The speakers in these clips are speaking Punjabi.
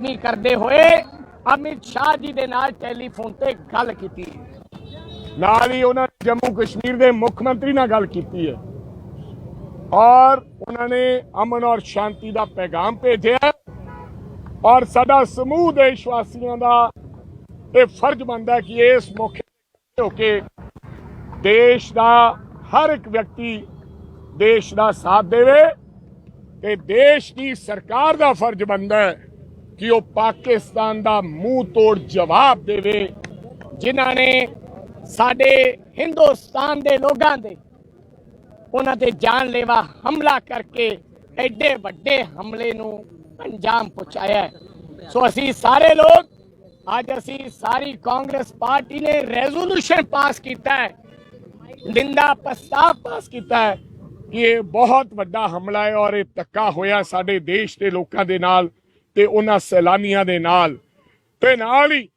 ਨਹੀਂ ਕਰਦੇ ਹੋਏ ਅਮਿਤ ਸ਼ਾਹ ਜੀ ਦੇ ਨਾਲ ਟੈਲੀਫੋਨ ਤੇ ਗੱਲ ਕੀਤੀ ਨਾਲ ਹੀ ਉਹਨਾਂ ਨੇ ਜੰਮੂ ਕਸ਼ਮੀਰ ਦੇ ਮੁੱਖ ਮੰਤਰੀ ਨਾਲ ਗੱਲ ਕੀਤੀ ਹੈ। ਔਰ ਉਹਨਾਂ ਨੇ ਅਮਨ ਔਰ ਸ਼ਾਂਤੀ ਦਾ ਪੈਗਾਮ ਭੇਜਿਆ ਔਰ ਸਾਡਾ ਸਮੂਹ ਦੇਸ਼ ਵਾਸੀਆਂ ਦਾ ਇਹ ਫਰਜ਼ ਬਣਦਾ ਕਿ ਇਸ ਮੌਕੇ ਹੋ ਕੇ ਦੇਸ਼ ਦਾ ਹਰ ਇੱਕ ਵਿਅਕਤੀ ਦੇਸ਼ ਦਾ ਸਾਥ ਦੇਵੇ ਤੇ ਦੇਸ਼ ਦੀ ਸਰਕਾਰ ਦਾ ਫਰਜ਼ ਬਣਦਾ ਹੈ। ਕਿ ਉਹ ਪਾਕਿਸਤਾਨ ਦਾ ਮੂੰਹ ਤੋੜ ਜਵਾਬ ਦੇਵੇ, ਜਿਨ੍ਹਾਂ ਨੇ ਸਾਡੇ ਹਿੰਦੁਸਤਾਨ ਦੇ ਲੋਕਾਂ ਦੇ ਉਹਨਾਂ ਤੇ ਜਾਨਲੇਵਾ ਹਮਲਾ ਕਰਕੇ ਐਡੇ ਵੱਡੇ ਹਮਲੇ ਨੂੰ ਅੰਜਾਮ ਪਹੁੰਚਾਇਆ ਸੋ ਅਸੀਂ ਸਾਰੇ ਲੋਕ, ਅੱਜ ਅਸੀਂ ਸਾਰੀ ਕਾਂਗਰਸ ਪਾਰਟੀ ਨੇ ਰੈਜ਼ੋਲੂਸ਼ਨ ਪਾਸ ਕੀਤਾ ਹੈ, ਨਿੰਦਾ ਪ੍ਰਸਤਾਵ ਪਾਸ ਕੀਤਾ ਹੈ ਕਿ ਇਹ ਬਹੁਤ ਵੱਡਾ ਹਮਲਾ ਹੈ ਔਰ ਇਹ ਧੱਕਾ ਹੋਇਆ ਸਾਡੇ ਦੇਸ਼ ਦੇ ਲੋਕਾਂ ਦੇ ਨਾਲ। ਤੇ ਉਹਨਾਂ ਸੈਲਾਨੀਆਂ ਦੇ ਨਾਲ। ਤੇ ਨਾਲ ਹੀ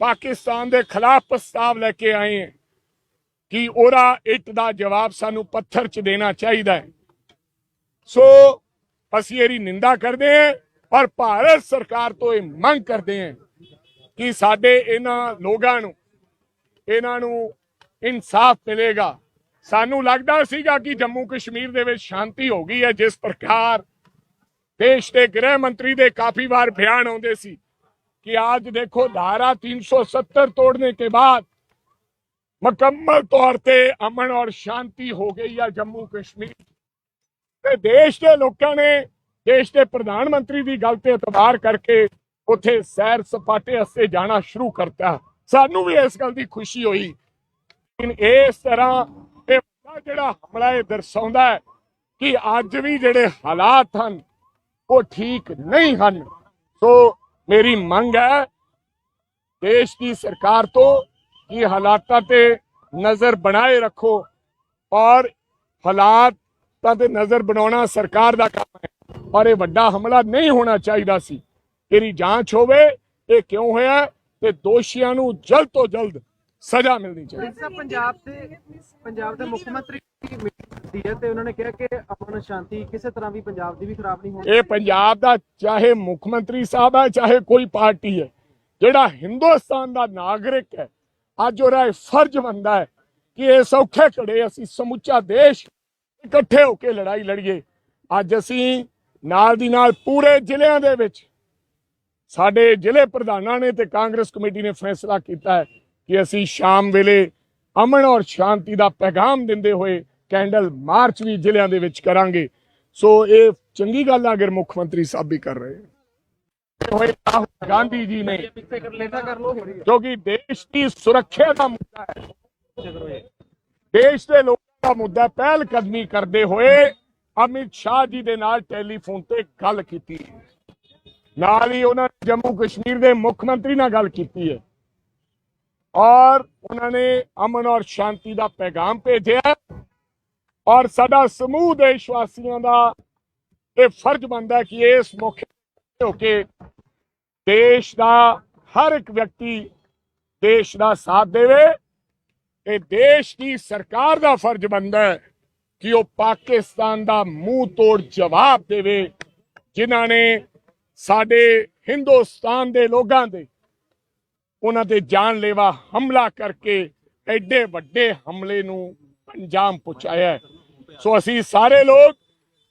ਪਾਕਿਸਤਾਨ ਦੇ ਖਿਲਾਫ ਪ੍ਰਸਤਾਵ ਲੈ ਕੇ ਆਏ ਹਾਂ ਕਿ ਉਹਦਾ ਇੱਟ ਦਾ ਜਵਾਬ ਸਾਨੂੰ ਪੱਥਰ 'ਚ ਦੇਣਾ ਚਾਹੀਦਾ ਹੈ। ਸੋ ਅਸੀਂ ਇਹਦੀ ਨਿੰਦਾ ਕਰਦੇ ਹਾਂ, ਪਰ ਭਾਰਤ ਸਰਕਾਰ ਤੋਂ ਇਹ ਮੰਗ ਕਰਦੇ ਹਾਂ ਕਿ ਸਾਡੇ ਇਹਨਾਂ ਲੋਕਾਂ ਨੂੰ, ਇਹਨਾਂ ਨੂੰ ਇਨਸਾਫ ਮਿਲੇਗਾ। ਸਾਨੂੰ ਲੱਗਦਾ ਸੀਗਾ ਕਿ ਜੰਮੂ ਕਸ਼ਮੀਰ ਦੇ ਵਿੱਚ ਸ਼ਾਂਤੀ ਹੋ ਗਈ ਹੈ, ਜਿਸ ਪ੍ਰਕਾਰ ਦੇਸ਼ ਦੇ ਗ੍ਰਹਿ ਮੰਤਰੀ ਦੇ ਕਾਫੀ ਵਾਰ ਬਿਆਨ ਆਉਂਦੇ ਸੀ ਕਿ आज देखो धारा 370 तोड़ने के बाद मुकम्मल तौर पे अमन और शांति हो गई है जम्मू कश्मीर ਤੇ ਦੇਸ਼ ਦੇ ਲੋਕਾਂ ਨੇ ਦੇਸ਼ ਦੇ ਪ੍ਰਧਾਨ ਮੰਤਰੀ ਦੀ ਗੱਲ ਤੇ ਇਤਬਾਰ ਕਰਕੇ ਉੱਥੇ ਸੈਰ ਸਪਾਟੇ ਵਾਸਤੇ ਜਾਣਾ ਸ਼ੁਰੂ ਕਰਤਾ ਸਾਨੂੰ ਵੀ ਇਸ ਗੱਲ ਦੀ ਖੁਸ਼ੀ ਹੋਈ ਲੇਕਿਨ ਇਸ ਤਰ੍ਹਾਂ ਇਹ ਵੱਡਾ ਜਿਹੜਾ ਹਮਲਾ ਇਹ ਦਰਸਾਉਂਦਾ ਹੈ ਕਿ ਅੱਜ ਵੀ ਜਿਹੜੇ ਹਾਲਾਤ ਹਨ ਉਹ ਠੀਕ ਨਹੀਂ ਹਨ। ਸੋ ਮੇਰੀ ਮੰਗ ਹੈ, ਦੇਸ਼ ਦੀ ਸਰਕਾਰ ਤੋਂ ਕਿ ਹਾਲਾਤਾਂ ਤੇ ਨਜ਼ਰ ਬਣਾਏ ਰੱਖੋ ਔਰ ਹਾਲਾਤਾਂ ਤੇ ਨਜ਼ਰ ਬਣਾਉਣਾ ਸਰਕਾਰ ਦਾ ਕੰਮ ਹੈ। ਔਰ ਇਹ ਵੱਡਾ ਹਮਲਾ ਨਹੀਂ ਹੋਣਾ ਚਾਹੀਦਾ ਸੀ। ਇਹਦੀ ਜਾਂਚ ਹੋਵੇ, ਇਹ ਕਿਉਂ ਹੋਇਆ ਤੇ ਦੋਸ਼ੀਆਂ ਨੂੰ ਜਲਦ ਤੋਂ ਜਲਦ ਸਜ਼ਾ ਮਿਲਣੀ ਚਾਹੀਦੀ। ਸਰ ਪੰਜਾਬ ਦੇ ਪੰਜਾਬ ਦੇ ਮੁੱਖ ਮੰਤਰੀ ਦੀ ਮੀਟਿੰਗ ਹੈ ਤੇ ਉਹਨਾਂ ਨੇ ਕਿਹਾ ਕਿ ਅਮਨ ਸ਼ਾਂਤੀ ਕਿਸੇ ਤਰ੍ਹਾਂ ਵੀ ਪੰਜਾਬ ਦੀ ਵੀ ਖਰਾਬ ਨਹੀਂ ਹੋਣੀ ਇਹ ਪੰਜਾਬ ਦਾ ਚਾਹੇ ਮੁੱਖ ਮੰਤਰੀ ਸਾਹਿਬ ਹੈ ਚਾਹੇ ਕੋਈ ਪਾਰਟੀ ਹੈ ਜਿਹੜਾ ਹਿੰਦੁਸਤਾਨ ਦਾ ਨਾਗਰਿਕ ਹੈ ਅੱਜ ਉਹਦਾ ਫਰਜ਼ ਬਣਦਾ ਹੈ ਕਿ ਇਸ ਔਖੇ ਘੜੇ ਅਸੀਂ ਸਮੁੱਚਾ ਦੇਸ਼ ਇਕੱਠੇ ਹੋ ਕੇ ਲੜਾਈ ਲੜੀਏ। ਅੱਜ ਅਸੀਂ ਨਾਲ ਦੀ ਨਾਲ ਪੂਰੇ ਜ਼ਿਲ੍ਹਿਆਂ ਦੇ ਵਿੱਚ ਸਾਡੇ ਜ਼ਿਲ੍ਹੇ ਪ੍ਰਧਾਨਾਂ ਨੇ ਤੇ ਕਾਂਗਰਸ ਕਮੇਟੀ ਨੇ ਫੈਸਲਾ ਕੀਤਾ ਹੈ ਕਿ ਅਸੀਂ ਸ਼ਾਮ ਵੇਲੇ ਅਮਨ ਔਰ ਸ਼ਾਂਤੀ ਦਾ ਪੈਗਾਮ ਦਿੰਦੇ ਹੋਏ ਕੈਂਡਲ ਮਾਰਚ ਵੀ ਜ਼ਿਲ੍ਹਿਆਂ ਦੇ ਵਿੱਚ ਕਰਾਂਗੇ। ਸੋ ਇਹ ਚੰਗੀ ਗੱਲ ਆ ਅਗਰ ਮੁੱਖ ਮੰਤਰੀ ਸਾਹਿਬ ਵੀ ਕਰ ਰਹੇ ਹੋਏ ਰਾਹੁਲ ਗਾਂਧੀ ਜੀ ਨੇ ਕਿਉਂਕਿ ਦੇਸ਼ ਦੀ ਸੁਰੱਖਿਆ ਦਾ ਮੁੱਦਾ ਹੈ। ਹੈ ਦੇਸ਼ ਦੇ ਲੋਕਾਂ ਦਾ ਮੁੱਦਾ ਪਹਿਲ ਕਦਮੀ ਕਰਦੇ ਹੋਏ ਅਮਿਤ ਸ਼ਾਹ ਜੀ ਦੇ ਨਾਲ ਟੈਲੀਫੋਨ ਤੇ ਗੱਲ ਕੀਤੀ। ਨਾਲ ਹੀ ਉਹਨਾਂ ਨੇ ਜੰਮੂ ਕਸ਼ਮੀਰ ਦੇ ਮੁੱਖ ਮੰਤਰੀ ਨਾਲ ਗੱਲ ਕੀਤੀ ਹੈ। ਔਰ ਉਹਨਾਂ ਨੇ ਅਮਨ ਔਰ ਸ਼ਾਂਤੀ ਦਾ ਪੈਗਾਮ ਭੇਜਿਆ ਔਰ ਸਾਡਾ ਸਮੂਹ ਦੇਸ਼ ਵਾਸੀਆਂ ਦਾ ਇਹ ਫਰਜ਼ ਬਣਦਾ ਕਿ ਇਸ ਮੌਕੇ ਹੋ ਕੇ ਦੇਸ਼ ਦਾ ਹਰ ਇੱਕ ਵਿਅਕਤੀ ਦੇਸ਼ ਦਾ ਸਾਥ ਦੇਵੇ। ਇਹ ਦੇਸ਼ ਦੀ ਸਰਕਾਰ ਦਾ ਫਰਜ਼ ਬਣਦਾ ਹੈ ਕਿ ਉਹ ਪਾਕਿਸਤਾਨ ਦਾ ਮੂੰਹ ਤੋੜ ਜਵਾਬ ਦੇਵੇ, ਜਿਨ੍ਹਾਂ ਨੇ ਸਾਡੇ ਹਿੰਦੁਸਤਾਨ ਦੇ ਲੋਕਾਂ ਦੇ ਉਹਨਾਂ ਤੇ ਜਾਨਲੇਵਾ ਹਮਲਾ ਕਰਕੇ ਐਡੇ ਵੱਡੇ ਹਮਲੇ ਨੂੰ ਅੰਜਾਮ ਪਹੁੰਚਾਇਆ ਸੋ ਅਸੀਂ ਸਾਰੇ ਲੋਕ,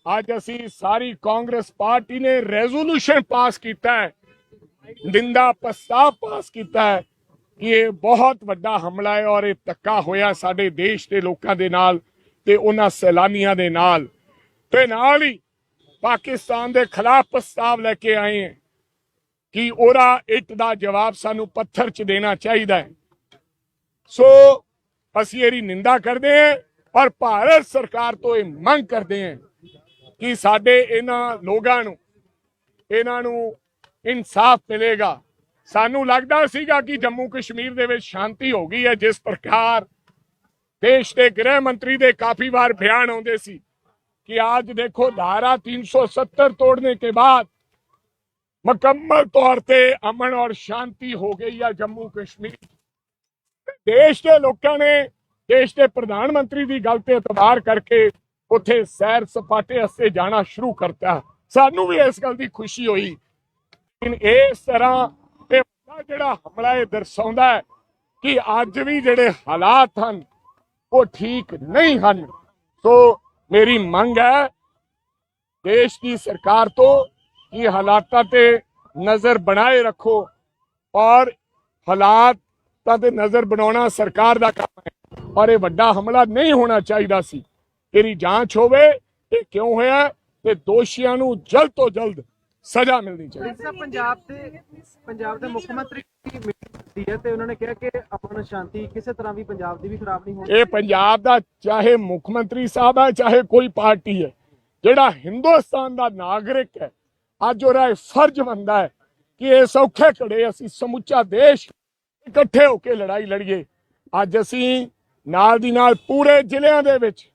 ਅੱਜ ਅਸੀਂ ਸਾਰੀ ਕਾਂਗਰਸ ਪਾਰਟੀ ਨੇ ਰੈਜ਼ੋਲੂਸ਼ਨ ਪਾਸ ਕੀਤਾ ਹੈ, ਨਿੰਦਾ ਪ੍ਰਸਤਾਵ ਪਾਸ ਕੀਤਾ ਹੈ ਕਿ ਇਹ ਬਹੁਤ ਵੱਡਾ ਹਮਲਾ ਹੈ ਔਰ ਇਹ ਧੱਕਾ ਹੋਇਆ ਸਾਡੇ ਦੇਸ਼ ਦੇ ਲੋਕਾਂ ਦੇ ਨਾਲ ਤੇ ਉਹਨਾਂ ਸੈਲਾਨੀਆਂ ਦੇ ਨਾਲ। ਤੇ ਨਾਲ ਹੀ ਪਾਕਿਸਤਾਨ ਦੇ ਖਿਲਾਫ ਪ੍ਰਸਤਾਵ ਲੈ ਕੇ ਆਏ ਹਾਂ। ਕਿ ਉਹਦਾ ਇੱਟ ਦਾ ਜਵਾਬ ਸਾਨੂੰ ਪੱਥਰ 'ਚ ਦੇਣਾ ਚਾਹੀਦਾ ਹੈ। ਸੋ ਅਸੀਂ ਇਹਦੀ ਨਿੰਦਾ ਕਰਦੇ ਹਾਂ, ਪਰ ਭਾਰਤ ਸਰਕਾਰ ਤੋਂ ਇਹ ਮੰਗ ਕਰਦੇ ਹਾਂ ਕਿ ਸਾਡੇ ਇਹਨਾਂ ਲੋਕਾਂ ਨੂੰ, ਇਹਨਾਂ ਨੂੰ ਇਨਸਾਫ ਮਿਲੇਗਾ। ਸਾਨੂੰ ਲੱਗਦਾ ਸੀਗਾ ਕਿ ਜੰਮੂ ਕਸ਼ਮੀਰ ਦੇ ਵਿੱਚ ਸ਼ਾਂਤੀ ਹੋ ਗਈ ਹੈ, ਜਿਸ ਪ੍ਰਕਾਰ ਦੇਸ਼ ਦੇ ਗ੍ਰਹਿ ਮੰਤਰੀ ਦੇ ਕਾਫੀ ਵਾਰ ਬਿਆਨ ਆਉਂਦੇ ਸੀ ਕਿ ਅੱਜ ਦੇਖੋ ਧਾਰਾ 370 ਤੋੜਨੇ ਕੇ ਬਾਅਦ मुकम्मल तौर पे अमन और शांति हो गई है जम्मू कश्मीर ਦੇਸ਼ ਦੇ ਲੋਕਾਂ ਨੇ ਦੇਸ਼ ਦੇ ਪ੍ਰਧਾਨ ਮੰਤਰੀ ਦੀ ਗੱਲ ਤੇ ਇਤਬਾਰ ਕਰਕੇ ਉੱਥੇ ਸੈਰ ਸਪਾਟੇ ਵਾਸਤੇ ਜਾਣਾ ਸ਼ੁਰੂ ਕਰਤਾ ਸਾਨੂੰ ਵੀ ਇਸ ਗੱਲ ਦੀ ਖੁਸ਼ੀ ਹੋਈ ਲੇਕਿਨ ਇਸ ਤਰ੍ਹਾਂ ਇਹ ਵੱਡਾ ਜਿਹੜਾ ਹਮਲਾ ਇਹ ਦਰਸਾਉਂਦਾ ਹੈ ਕਿ ਅੱਜ ਵੀ ਜਿਹੜੇ ਹਾਲਾਤ ਹਨ ਉਹ ਠੀਕ ਨਹੀਂ ਹਨ ਸੋ ਮੇਰੀ ਮੰਗ ਹੈ ਦੇਸ਼ ਦੀ ਸਰਕਾਰ ਤੋਂ ਕਿ ਹਾਲਾਤਾਂ ਤੇ ਨਜ਼ਰ ਬਣਾਏ ਰੱਖੋ। ਔਰ ਹਾਲਾਤਾਂ ਤੇ ਨਜ਼ਰ ਬਣਾਉਣਾ ਸਰਕਾਰ ਦਾ ਕੰਮ ਹੈ। ਔਰ ਇਹ ਵੱਡਾ ਹਮਲਾ ਨਹੀਂ ਹੋਣਾ ਚਾਹੀਦਾ ਸੀ। ਇਹਦੀ ਜਾਂਚ ਹੋਵੇ ਇਹ ਕਿਉਂ ਹੋਇਆ ਤੇ ਦੋਸ਼ੀਆਂ ਨੂੰ ਜਲਦ ਤੋਂ ਜਲਦ ਸਜ਼ਾ ਮਿਲਣੀ ਚਾਹੀਦੀ। ਪੰਜਾਬ ਦੇ ਪੰਜਾਬ ਦੇ ਮੁੱਖ ਮੰਤਰੀ ਦੀ ਹੈ ਤੇ ਉਹਨਾਂ ਨੇ ਕਿਹਾ ਕਿ ਅਮਨ ਸ਼ਾਂਤੀ ਕਿਸੇ ਤਰ੍ਹਾਂ ਵੀ ਪੰਜਾਬ ਦੀ ਵੀ ਖਰਾਬ ਨਹੀਂ ਹੋਣੀ ਇਹ ਪੰਜਾਬ ਦਾ ਚਾਹੇ ਮੁੱਖ ਮੰਤਰੀ ਸਾਹਿਬ ਹੈ ਚਾਹੇ ਕੋਈ ਪਾਰਟੀ ਹੈ ਜਿਹੜਾ ਹਿੰਦੁਸਤਾਨ ਦਾ ਨਾਗਰਿਕ ਹੈ ਅੱਜ ਉਹਦਾ ਫਰਜ਼ ਬਣਦਾ ਹੈ ਕਿ ਇਹ ਸੌਖੇ ਘੜੇ ਅਸੀਂ ਸਮੁੱਚਾ ਦੇਸ਼ ਇਕੱਠੇ ਹੋ ਕੇ ਲੜਾਈ ਲੜੀਏ। ਅੱਜ ਅਸੀਂ ਨਾਲ ਦੀ ਨਾਲ ਪੂਰੇ ਜ਼ਿਲ੍ਹਿਆਂ ਦੇ ਵਿੱਚ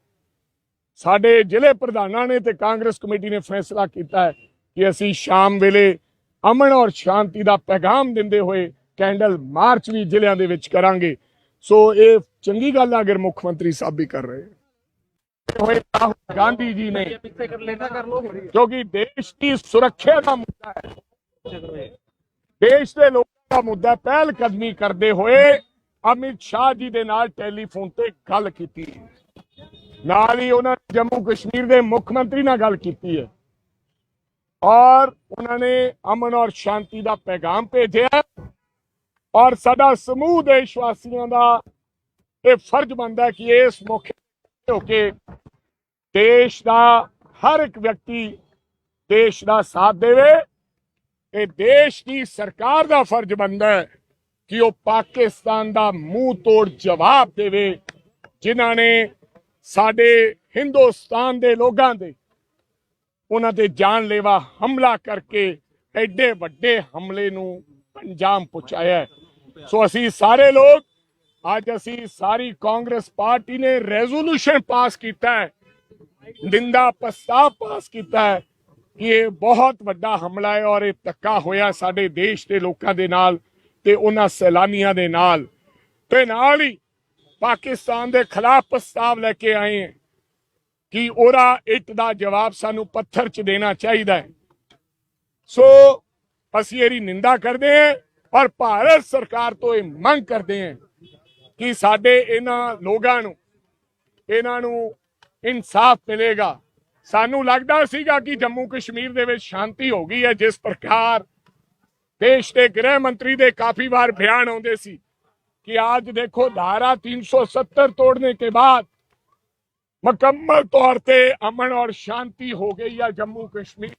ਸਾਡੇ ਜ਼ਿਲ੍ਹੇ ਪ੍ਰਧਾਨਾਂ ਨੇ ਤੇ ਕਾਂਗਰਸ ਕਮੇਟੀ ਨੇ ਫੈਸਲਾ ਕੀਤਾ ਹੈ ਕਿ ਅਸੀਂ ਸ਼ਾਮ ਵੇਲੇ ਅਮਨ ਔਰ ਸ਼ਾਂਤੀ ਦਾ ਪੈਗਾਮ ਦਿੰਦੇ ਹੋਏ ਕੈਂਡਲ ਮਾਰਚ ਵੀ ਜ਼ਿਲ੍ਹਿਆਂ ਦੇ ਵਿੱਚ ਕਰਾਂਗੇ। ਸੋ ਇਹ ਚੰਗੀ ਗੱਲ ਆ, ਅਗਰ ਮੁੱਖ ਮੰਤਰੀ ਸਾਹਿਬ ਵੀ ਕਰ ਰਹੇ ਹੋਏ ਰਾਹੁਲ ਗਾਂਧੀ ਜੀ ਨੇ ਪਿੱਛੇ ਕਰ ਲੈਣਾ ਕਰ ਲੋ ਕਿਉਂਕਿ ਦੇਸ਼ ਦੀ ਸੁਰੱਖਿਆ ਦੇਸ਼ ਦੇ ਲੋਕਾਂ ਦਾ ਮੁੱਦਾ ਪਹਿਲ ਕਦਮੀ ਕਰਦੇ ਹੋਏ ਅਮਿਤ ਸ਼ਾਹ ਜੀ ਦੇ ਨਾਲ ਟੈਲੀਫੋਨ ਤੇ ਗੱਲ ਕੀਤੀ ਨਾਲ ਹੀ ਉਹਨਾਂ ਨੇ ਜੰਮੂ ਕਸ਼ਮੀਰ ਦੇ ਮੁੱਖ ਮੰਤਰੀ ਨਾਲ ਗੱਲ ਕੀਤੀ ਹੈ ਔਰ ਉਹਨਾਂ ਨੇ ਅਮਨ ਔਰ ਸ਼ਾਂਤੀ ਦਾ ਪੈਗਾਮ ਭੇਜਿਆ ਔਰ ਸਾਡਾ ਸਮੂਹ ਦੇਸ਼ ਵਾਸੀਆਂ ਦਾ ਇਹ ਫਰਜ਼ ਬਣਦਾ ਕਿ ਇਸ ਮੌਕੇ ਹੋ ਕੇ ਦੇਸ਼ ਦਾ ਹਰ ਇੱਕ ਵਿਅਕਤੀ ਦੇਸ਼ ਦਾ ਸਾਥ ਦੇਵੇ, ਇਹ ਦੇਸ਼ ਦੀ ਸਰਕਾਰ ਦਾ ਫਰਜ਼ ਬਣਦਾ ਹੈ ਕਿ ਉਹ ਪਾਕਿਸਤਾਨ ਦਾ ਮੂੰਹ ਤੋੜ ਜਵਾਬ ਦੇਵੇ, ਜਿਨ੍ਹਾਂ ਨੇ ਸਾਡੇ ਹਿੰਦੁਸਤਾਨ ਦੇ ਲੋਕਾਂ ਦੇ ਉਹਨਾਂ ਤੇ ਜਾਨਲੇਵਾ ਹਮਲਾ ਕਰਕੇ ਐਡੇ ਵੱਡੇ ਹਮਲੇ ਨੂੰ ਅੰਜਾਮ ਪਹੁੰਚਾਇਆ ਸੋ ਅਸੀਂ ਸਾਰੇ ਲੋਕ ਅੱਜ ਅਸੀਂ ਸਾਰੀ ਕਾਂਗਰਸ ਪਾਰਟੀ ਨੇ ਰੈਜ਼ੋਲੂਸ਼ਨ ਪਾਸ ਕੀਤਾ ਹੈ। ਨਿੰਦਾ ਪ੍ਰਸਤਾਵ ਪਾਸ ਕੀਤਾ ਹੈ ਕਿ ਇਹ ਬਹੁਤ ਵੱਡਾ ਹਮਲਾ ਹੈ ਔਰ ਇਹ ਧੱਕਾ ਹੋਇਆ ਸਾਡੇ ਦੇਸ਼ ਦੇ ਲੋਕਾਂ ਦੇ ਨਾਲ ਤੇ ਉਹਨਾਂ ਸੈਲਾਨੀਆਂ ਦੇ ਨਾਲ। ਤੇ ਨਾਲ ਹੀ ਪਾਕਿਸਤਾਨ ਦੇ ਖਿਲਾਫ ਪ੍ਰਸਤਾਵ ਲੈ ਕੇ ਆਏ ਹਾਂ ਕਿ ਉਹਦਾ ਇੱਟ ਦਾ ਜਵਾਬ ਸਾਨੂੰ ਪੱਥਰ 'ਚ ਦੇਣਾ ਚਾਹੀਦਾ ਹੈ। ਸੋ ਅਸੀਂ ਇਹਦੀ ਨਿੰਦਾ ਕਰਦੇ ਹਾਂ ਔਰ ਭਾਰਤ ਸਰਕਾਰ ਤੋਂ ਇਹ ਮੰਗ ਕਰਦੇ ਹਾਂ ਕਿ ਸਾਡੇ ਇਹਨਾਂ ਲੋਕਾਂ ਨੂੰ ਇਹਨਾਂ ਨੂੰ ਇਨਸਾਫ ਮਿਲੇਗਾ ਸਾਨੂੰ ਲੱਗਦਾ ਸੀਗਾ ਕਿ ਜੰਮੂ ਕਸ਼ਮੀਰ ਦੇ ਵਿੱਚ ਸ਼ਾਂਤੀ ਹੋ ਗਈ ਹੈ ਜਿਸ ਪ੍ਰਕਾਰ ਦੇਸ਼ ਦੇ ਗ੍ਰਹਿ ਮੰਤਰੀ ਦੇ ਕਾਫੀ ਵਾਰ ਬਿਆਨ ਆਉਂਦੇ ਸੀ कि आज देखो धारा 370 तोड़ने के बाद मुकम्मल तौर पे अमन और शांति हो गई है जम्मू कश्मीर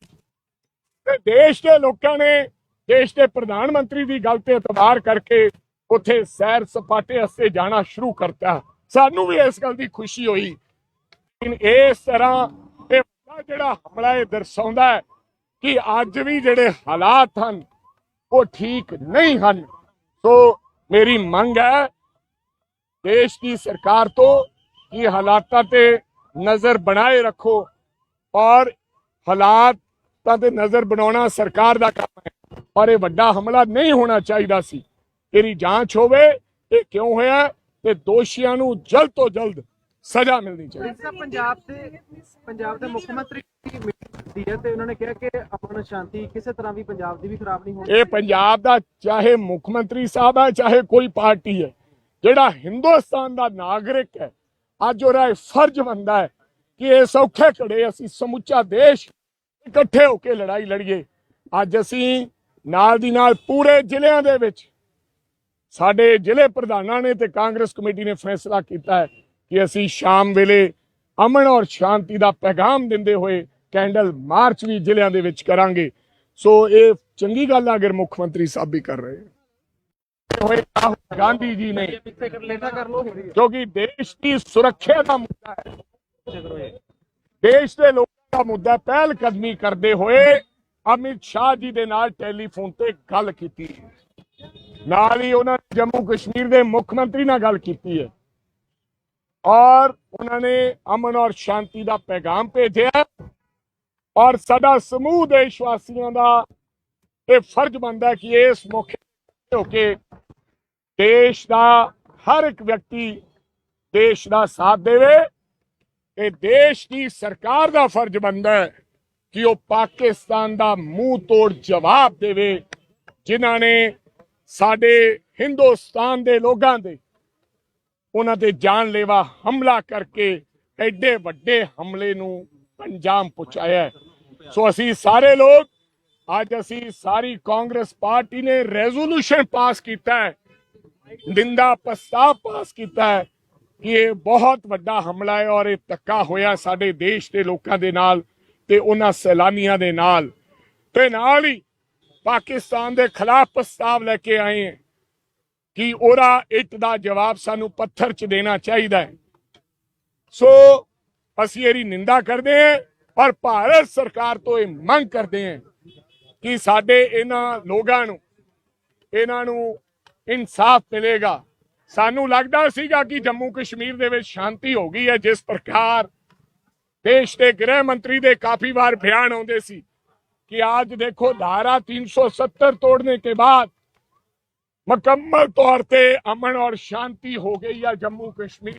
ਤੇ ਦੇਸ਼ ਦੇ ਲੋਕਾਂ ਨੇ ਦੇਸ਼ ਦੇ ਪ੍ਰਧਾਨ ਮੰਤਰੀ ਦੀ ਗੱਲ ਤੇ ਇਤਬਾਰ ਕਰਕੇ ਉੱਥੇ ਸੈਰ ਸਪਾਟੇ ਵਾਸਤੇ ਜਾਣਾ ਸ਼ੁਰੂ ਕਰਤਾ। ਸਾਨੂੰ ਵੀ ਇਸ ਗੱਲ ਦੀ ਖੁਸ਼ੀ ਹੋਈ। ਲੇਕਿਨ ਇਸ ਤਰ੍ਹਾਂ ਇਹ ਵੱਡਾ ਜਿਹੜਾ ਹਮਲਾ ਇਹ ਦਰਸਾਉਂਦਾ ਹੈ ਕਿ ਅੱਜ ਵੀ ਜਿਹੜੇ ਹਾਲਾਤ ਹਨ, ਉਹ ਠੀਕ ਨਹੀਂ ਹਨ। ਸੋ ਮੇਰੀ ਮੰਗ ਹੈ, ਦੇਸ਼ ਦੀ ਸਰਕਾਰ ਤੋਂ ਕਿ ਹਾਲਾਤਾਂ ਤੇ ਨਜ਼ਰ ਬਣਾਏ ਰੱਖੋ ਔਰ ਹਾਲਾਤਾਂ ਤੇ ਨਜ਼ਰ ਬਣਾਉਣਾ ਸਰਕਾਰ ਦਾ ਕੰਮ ਹੈ। ਪਰ ਇਹ ਵੱਡਾ ਹਮਲਾ ਨਹੀਂ ਹੋਣਾ ਚਾਹੀਦਾ ਸੀ। ਇਹਦੀ ਜਾਂਚ ਹੋਵੇ ਇਹ ਕਿਉਂ ਹੋਇਆ ਤੇ ਦੋਸ਼ੀਆਂ ਨੂੰ ਜਲਦ ਤੋਂ ਜਲਦ ਸਜ਼ਾ ਮਿਲਣੀ ਚਾਹੀਦੀ। ਇਸ ਪੰਜਾਬ ਦੇ ਪੰਜਾਬ ਦੇ ਮੁੱਖ ਮੰਤਰੀ ਦੀ ਹੈ ਤੇ ਉਹਨਾਂ ਨੇ ਕਿਹਾ ਕਿ ਅਮਨ ਸ਼ਾਂਤੀ ਕਿਸੇ ਤਰ੍ਹਾਂ ਵੀ ਪੰਜਾਬ ਦੀ ਵੀ ਖਰਾਬ ਨਹੀਂ ਹੋਣੀ ਇਹ ਪੰਜਾਬ ਦਾ ਚਾਹੇ ਮੁੱਖ ਮੰਤਰੀ ਸਾਹਿਬ ਹੈ ਚਾਹੇ ਕੋਈ ਪਾਰਟੀ ਹੈ ਜਿਹੜਾ ਹਿੰਦੁਸਤਾਨ ਦਾ ਨਾਗਰਿਕ ਹੈ ਅੱਜ ਉਹਦਾ ਇਹ ਫਰਜ਼ ਬਣਦਾ ਹੈ ਕਿ ਇਹ ਸੌਖੇ ਘੜੇ ਅਸੀਂ ਸਮੁੱਚਾ ਦੇਸ਼ ਇਕੱਠੇ ਹੋ ਕੇ ਲੜਾਈ ਲੜੀਏ। ਅੱਜ ਅਸੀਂ ਨਾਲ ਦੀ ਨਾਲ ਪੂਰੇ ਜ਼ਿਲ੍ਹਿਆਂ ਦੇ ਵਿੱਚ ਸਾਡੇ ਜ਼ਿਲ੍ਹੇ ਪ੍ਰਧਾਨਾਂ ਨੇ ਤੇ ਕਾਂਗਰਸ ਕਮੇਟੀ ਨੇ ਫੈਸਲਾ ਕੀਤਾ ਹੈ ਕਿ ਅਸੀਂ ਸ਼ਾਮ ਵੇਲੇ ਅਮਨ ਔਰ ਸ਼ਾਂਤੀ ਦਾ ਪੈਗਾਮ ਦਿੰਦੇ ਹੋਏ ਕੈਂਡਲ ਮਾਰਚ ਵੀ ਜ਼ਿਲ੍ਹਿਆਂ ਦੇ ਵਿੱਚ ਕਰਾਂਗੇ। ਸੋ ਇਹ ਚੰਗੀ ਗੱਲ ਆ, ਅਗਰ ਮੁੱਖ ਮੰਤਰੀ ਸਾਹਿਬ ਵੀ ਕਰ ਰਹੇ ਹੋਏ ਰਾਹੁਲ ਗਾਂਧੀ ਜੀ ਨੇ ਕਿਉਂਕਿ ਦੇਸ਼ ਦੀ ਸੁਰੱਖਿਆ ਦਾ ਮੁੱਦਾ ਹੈ। ਦੇਸ਼ ਦੇ ਲੋਕਾਂ ਦਾ ਮੁੱਦਾ ਹੈ। ਪਹਿਲ ਕਦਮੀ ਕਰਦੇ ਹੋਏ ਅਮਿਤ ਸ਼ਾਹ ਜੀ ਦੇ ਨਾਲ ਟੈਲੀਫੋਨ ਤੇ ਗੱਲ ਕੀਤੀ। ਨਾਲ ਹੀ ਉਹਨਾਂ ਨੇ ਜੰਮੂ ਕਸ਼ਮੀਰ ਦੇ ਮੁੱਖ ਮੰਤਰੀ ਨਾਲ ਗੱਲ ਕੀਤੀ ਹੈ। ਔਰ ਉਹਨਾਂ ਨੇ ਅਮਨ ਔਰ ਸ਼ਾਂਤੀ ਦਾ ਪੈਗਾਮ ਭੇਜਿਆ ਔਰ ਸਾਡਾ ਸਮੂਹ ਦੇਸ਼ ਵਾਸੀਆਂ ਦਾ ਇਹ ਫਰਜ਼ ਬਣਦਾ ਕਿ ਇਸ ਮੌਕੇ ਹੋ ਕੇ ਦੇਸ਼ ਦਾ ਹਰ ਇੱਕ ਵਿਅਕਤੀ ਦੇਸ਼ ਦਾ ਸਾਥ ਦੇਵੇ। ਤੇ ਦੇਸ਼ ਦੀ ਸਰਕਾਰ ਦਾ ਫਰਜ਼ ਬਣਦਾ ਹੈ ਕਿ ਉਹ ਪਾਕਿਸਤਾਨ ਦਾ ਮੂੰਹ ਤੋੜ ਜਵਾਬ ਦੇਵੇ, ਜਿਨ੍ਹਾਂ ਨੇ ਸਾਡੇ ਹਿੰਦੁਸਤਾਨ ਦੇ ਲੋਕਾਂ ਦੇ ਉਹਨਾਂ ਤੇ ਜਾਨਲੇਵਾ ਹਮਲਾ ਕਰਕੇ ਐਡੇ ਵੱਡੇ ਹਮਲੇ ਨੂੰ ਅੰਜਾਮ ਪਹੁੰਚਾਇਆ ਸੋ ਅਸੀਂ ਸਾਰੇ ਲੋਕ, ਅੱਜ ਅਸੀਂ ਸਾਰੀ ਕਾਂਗਰਸ ਪਾਰਟੀ ਨੇ ਰੈਜ਼ੋਲੂਸ਼ਨ ਪਾਸ ਕੀਤਾ ਹੈ, ਨਿੰਦਾ ਪ੍ਰਸਤਾਵ ਪਾਸ ਕੀਤਾ ਹੈ ਕਿ ਇਹ ਬਹੁਤ ਵੱਡਾ ਹਮਲਾ ਹੈ ਔਰ ਇਹ ਧੱਕਾ ਹੋਇਆ ਸਾਡੇ ਦੇਸ਼ ਦੇ ਲੋਕਾਂ ਦੇ ਨਾਲ ਤੇ ਉਹਨਾਂ ਸੈਲਾਨੀਆਂ ਦੇ ਨਾਲ। ਤੇ ਨਾਲ ਹੀ ਪਾਕਿਸਤਾਨ ਦੇ ਖਿਲਾਫ ਪ੍ਰਸਤਾਵ ਲੈ ਕੇ ਆਏ ਹਾਂ ਕਿ ਉਹਦਾ ਇੱਟ ਦਾ ਜਵਾਬ ਸਾਨੂੰ ਪੱਥਰ 'ਚ ਦੇਣਾ ਚਾਹੀਦਾ ਹੈ। ਸੋ ਅਸੀਂ ਇਹਦੀ ਨਿੰਦਾ ਕਰਦੇ ਹਾਂ, ਪਰ ਭਾਰਤ ਸਰਕਾਰ ਤੋਂ ਇਹ ਮੰਗ ਕਰਦੇ ਹਾਂ ਕਿ ਸਾਡੇ ਇਹਨਾਂ ਲੋਕਾਂ ਨੂੰ, ਇਹਨਾਂ ਨੂੰ ਇਨਸਾਫ ਮਿਲੇਗਾ। ਸਾਨੂੰ ਲੱਗਦਾ ਸੀਗਾ ਕਿ ਜੰਮੂ ਕਸ਼ਮੀਰ ਦੇ ਵਿੱਚ ਸ਼ਾਂਤੀ ਹੋ ਗਈ ਹੈ, ਜਿਸ ਪ੍ਰਕਾਰ ਦੇਸ਼ ਦੇ ਗ੍ਰਹਿ ਮੰਤਰੀ ਦੇ ਕਾਫੀ ਵਾਰ ਬਿਆਨ ਆਉਂਦੇ ਸੀ। कि आज देखो धारा 370 तोड़ने के बाद मुकम्मल तौर पे अमन और शांति हो गई है जम्मू कश्मीर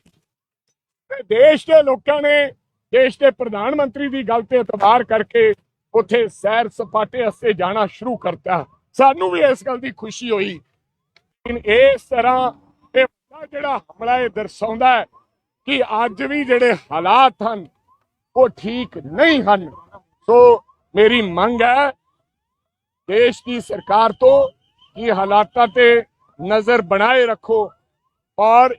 ਤੇ ਦੇਸ਼ ਦੇ ਲੋਕਾਂ ਨੇ ਦੇਸ਼ ਦੇ ਪ੍ਰਧਾਨ ਮੰਤਰੀ ਦੀ ਗੱਲ ਤੇ ਇਤਬਾਰ ਕਰਕੇ ਉੱਥੇ ਸੈਰ ਸਪਾਟੇ ਵਾਸਤੇ ਜਾਣਾ ਸ਼ੁਰੂ ਕਰਤਾ ਸਾਨੂੰ ਵੀ ਇਸ ਗੱਲ ਦੀ ਖੁਸ਼ੀ ਹੋਈ ਲੇਕਿਨ ਇਸ ਤਰ੍ਹਾਂ ਇਹ ਵੱਡਾ ਜਿਹੜਾ ਹਮਲਾ ਇਹ ਦਰਸਾਉਂਦਾ ਹੈ ਕਿ ਅੱਜ ਵੀ ਜਿਹੜੇ ਹਾਲਾਤ ਹਨ ਉਹ ਠੀਕ ਨਹੀਂ ਹਨ ਸੋ ਮੇਰੀ ਮੰਗ ਹੈ ਦੇਸ਼ ਦੀ ਸਰਕਾਰ ਤੋਂ ਕਿ ਹਾਲਾਤਾਂ ਤੇ ਨਜ਼ਰ ਬਣਾਏ ਰੱਖੋ ਔਰ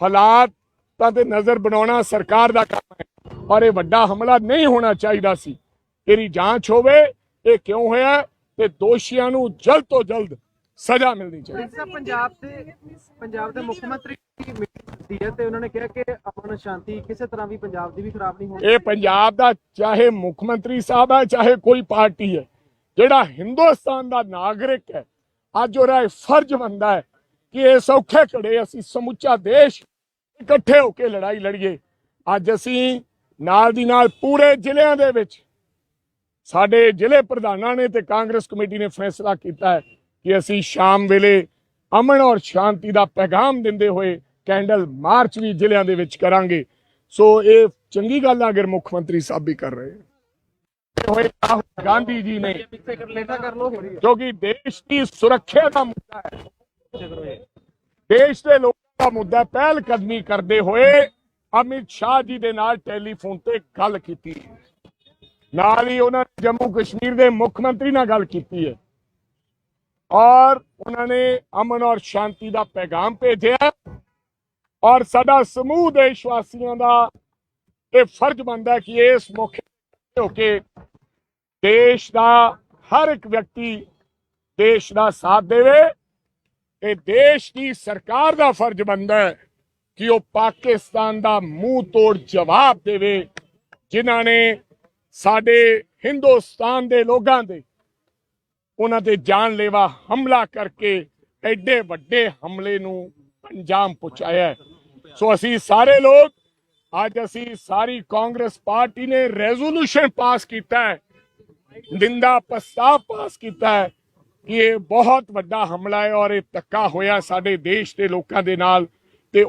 ਹਾਲਾਤਾਂ ਤੇ ਨਜ਼ਰ ਬਣਾਉਣਾ ਸਰਕਾਰ ਦਾ ਕੰਮ ਹੈ। ਔਰ ਇਹ ਵੱਡਾ ਹਮਲਾ ਨਹੀਂ ਹੋਣਾ ਚਾਹੀਦਾ ਸੀ। ਤੇਰੀ ਜਾਂਚ ਹੋਵੇ, ਇਹ ਕਿਉਂ ਹੋਇਆ ਤੇ ਦੋਸ਼ੀਆਂ ਨੂੰ ਜਲਦ ਤੋਂ ਜਲਦ ਸਜ਼ਾ ਮਿਲਣੀ ਚਾਹੀਦੀ ਇਸ ਪੰਜਾਬ ਦੇ ਪੰਜਾਬ ਦੇ ਮੁੱਖ ਮੰਤਰੀ ਮੀਟਿੰਗ ਹੁੰਦੀ ਹੈ ਤੇ ਉਹਨਾਂ ਨੇ ਕਿਹਾ ਕਿ ਅਮਨ ਸ਼ਾਂਤੀ ਕਿਸੇ ਤਰ੍ਹਾਂ ਵੀ ਪੰਜਾਬ ਦੀ ਵੀ ਖਰਾਬ ਨਹੀਂ ਹੋਣੀ ਇਹ ਪੰਜਾਬ ਦਾ ਚਾਹੇ ਮੁੱਖ ਮੰਤਰੀ ਸਾਹਿਬ ਹੈ ਚਾਹੇ ਕੋਈ ਪਾਰਟੀ ਹੈ ਜਿਹੜਾ ਹਿੰਦੁਸਤਾਨ ਦਾ ਨਾਗਰਿਕ ਹੈ ਅੱਜ ਉਹਦਾ ਇਹ ਫਰਜ਼ ਬਣਦਾ ਹੈ ਕਿ ਇਸ ਔਖੇ ਘੜੇ ਅਸੀਂ ਸਮੁੱਚਾ ਦੇਸ਼ ਇਕੱਠੇ ਹੋ ਕੇ ਲੜਾਈ ਲੜੀਏ। ਅੱਜ ਅਸੀਂ ਨਾਲ ਦੀ ਨਾਲ ਪੂਰੇ ਜ਼ਿਲ੍ਹਿਆਂ ਦੇ ਵਿੱਚ ਸਾਡੇ ਜ਼ਿਲ੍ਹੇ ਪ੍ਰਧਾਨਾਂ ਨੇ ਤੇ ਕਾਂਗਰਸ ਕਮੇਟੀ ਨੇ ਫੈਸਲਾ ਕੀਤਾ ਹੈ ਕਿ ਅਸੀਂ ਸ਼ਾਮ ਵੇਲੇ ਅਮਨ ਔਰ ਸ਼ਾਂਤੀ ਦਾ ਪੈਗਾਮ ਦਿੰਦੇ ਹੋਏ ਕੈਂਡਲ ਮਾਰਚ ਵੀ ਜ਼ਿਲ੍ਹਿਆਂ ਦੇ ਵਿੱਚ ਕਰਾਂਗੇ। ਸੋ ਇਹ ਚੰਗੀ ਗੱਲ ਆ ਅਗਰ ਮੁੱਖ ਮੰਤਰੀ ਸਾਹਿਬ ਵੀ ਕਰ ਰਹੇ ਹੋਏ ਰਾਹੁਲ ਗਾਂਧੀ ਜੀ ਨੇ ਕਿਉਂਕਿ ਦੇਸ਼ ਦੀ ਸੁਰੱਖਿਆ ਦਾ ਮੁੱਦਾ ਹੈ। ਦੇਸ਼ ਦੇ ਲੋਕਾਂ ਦਾ ਮੁੱਦਾ। ਪਹਿਲ ਕਦਮੀ ਕਰਦੇ ਹੋਏ ਅਮਿਤ ਸ਼ਾਹ ਜੀ ਦੇ ਨਾਲ ਟੈਲੀਫੋਨ ਤੇ ਗੱਲ ਕੀਤੀ। ਨਾਲ ਹੀ ਉਹਨਾਂ ਨੇ ਜੰਮੂ ਕਸ਼ਮੀਰ ਦੇ ਮੁੱਖ ਮੰਤਰੀ ਨਾਲ ਗੱਲ ਕੀਤੀ ਹੈ। ਔਰ ਉਹਨਾਂ ਨੇ ਅਮਨ ਔਰ ਸ਼ਾਂਤੀ ਦਾ ਪੈਗਾਮ ਭੇਜਿਆ ਔਰ ਸਾਡਾ ਸਮੂਹ ਦੇਸ਼ ਵਾਸੀਆਂ ਦਾ ਇਹ ਫਰਜ਼ ਬਣਦਾ ਕਿ ਇਸ ਮੌਕੇ ਹੋ ਕੇ ਦੇਸ਼ ਦਾ ਹਰ ਇੱਕ ਵਿਅਕਤੀ ਦੇਸ਼ ਦਾ ਸਾਥ ਦੇਵੇ ਇਹ ਦੇਸ਼ ਦੀ ਸਰਕਾਰ ਦਾ ਫਰਜ਼ ਬਣਦਾ ਹੈ ਕਿ ਉਹ ਪਾਕਿਸਤਾਨ ਦਾ ਮੂੰਹ ਤੋੜ ਜਵਾਬ ਦੇਵੇ, ਜਿਨ੍ਹਾਂ ਨੇ ਸਾਡੇ ਹਿੰਦੁਸਤਾਨ ਦੇ ਲੋਕਾਂ ਦੇ ਉਹਨਾਂ ਤੇ ਜਾਨਲੇਵਾ ਹਮਲਾ ਕਰਕੇ ਐਡੇ ਵੱਡੇ ਹਮਲੇ ਨੂੰ ਅੰਜਾਮ ਪਹੁੰਚਾਇਆ ਸੋ ਅਸੀਂ ਸਾਰੇ ਲੋਕ, ਅੱਜ ਅਸੀਂ ਸਾਰੀ ਕਾਂਗਰਸ ਪਾਰਟੀ ਨੇ ਰੈਜ਼ੋਲੂਸ਼ਨ ਪਾਸ ਕੀਤਾ ਹੈ, ਨਿੰਦਾ ਪ੍ਰਸਤਾਵ ਪਾਸ ਕੀਤਾ ਹੈ ਕਿ ਇਹ ਬਹੁਤ ਵੱਡਾ ਹਮਲਾ ਹੈ ਔਰ ਇਹ ਧੱਕਾ ਹੋਇਆ ਸਾਡੇ ਦੇਸ਼ ਦੇ ਲੋਕਾਂ ਦੇ ਨਾਲ ਤੇ